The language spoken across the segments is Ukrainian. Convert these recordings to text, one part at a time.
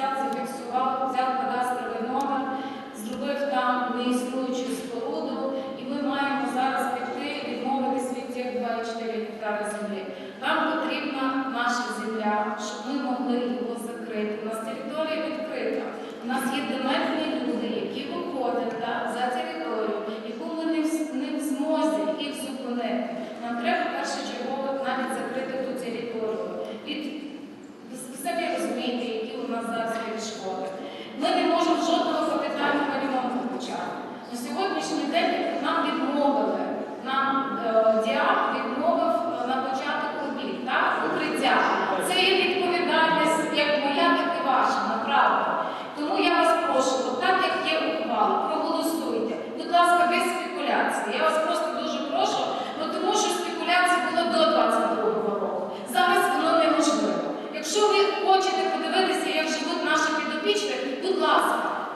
взяв, зафіксував, взяв кадастровий номер, зробив там неіснуючу споруду, і ми маємо зараз піти відмовитись від цих 2,4 гектара землі. Нам потрібна наша земля, щоб ми могли його закрити. У нас територія відкрита. У нас є деметні люди, які виходять да, за територію, яку ми не в, не в змозі їх зупинити. Нам треба першочергово навіть закрити ту територію. Ви самі розумієте, є школи.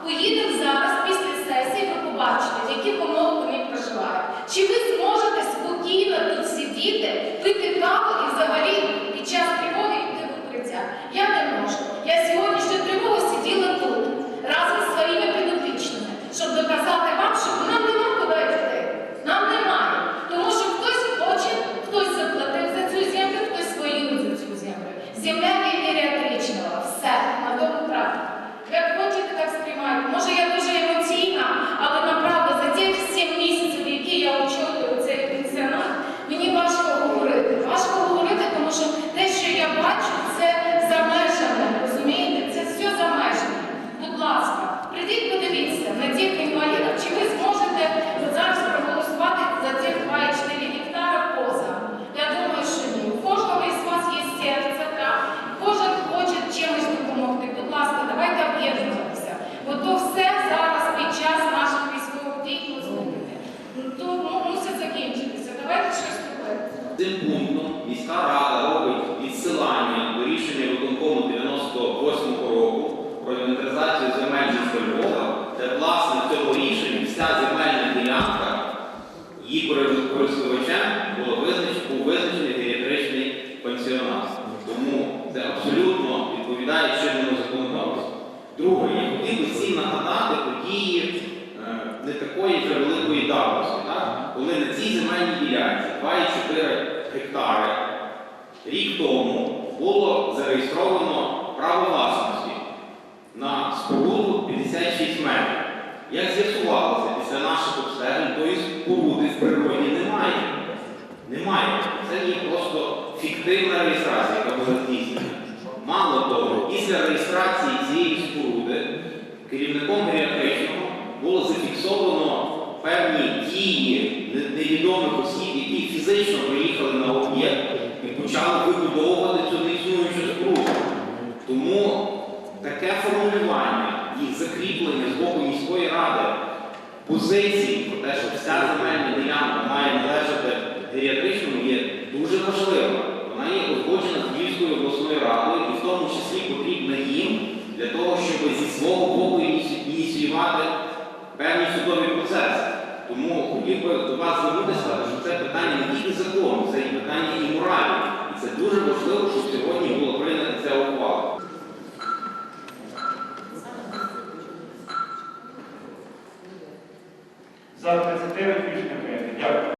Поїдемо зараз після сесії, ви побачите, яких умовах вони проживають. Чи ви зможете спокійно тут сидіти, пити міська рада робить відсилання до рішення виконкому 98 року про інвентаризацію земель міста Львова, де власне в цьому рішенні вся земельна ділянка її користувачем було визначено у визначений геріатричний пансіонат. Тому це абсолютно відповідає чинному законодавству. Друге, я хотів би всім нагадати події е, не такої вже великої давності, коли на цій земельній ділянці 2,4 гектари рік тому було зареєстровано право власності на споруду 56 метрів. Як з'ясувалося після наших обстежень, тої споруди в природі немає. Немає. Це є просто фіктивна реєстрація, яка була здійснена. Мало того, після реєстрації цієї споруди керівником геріатричного було зафіксовано певні дії невідомих осіб, які фізично приїхали почали вибудовувати цю неіснуючу споруду. Тому таке формулювання і закріплення з боку міської ради позиції про те, що вся земельна ділянка має належати геріатричному, є дуже важлива. Вона є узгоджена з Львівською обласною радою і в тому числі потрібна їм для того, щоб зі свого боку ініціювати певні судові процеси. Тому хотів би до вас звернутися, що це питання не тільки закону, це і питання і За 39 рішення прийняти. Дякую.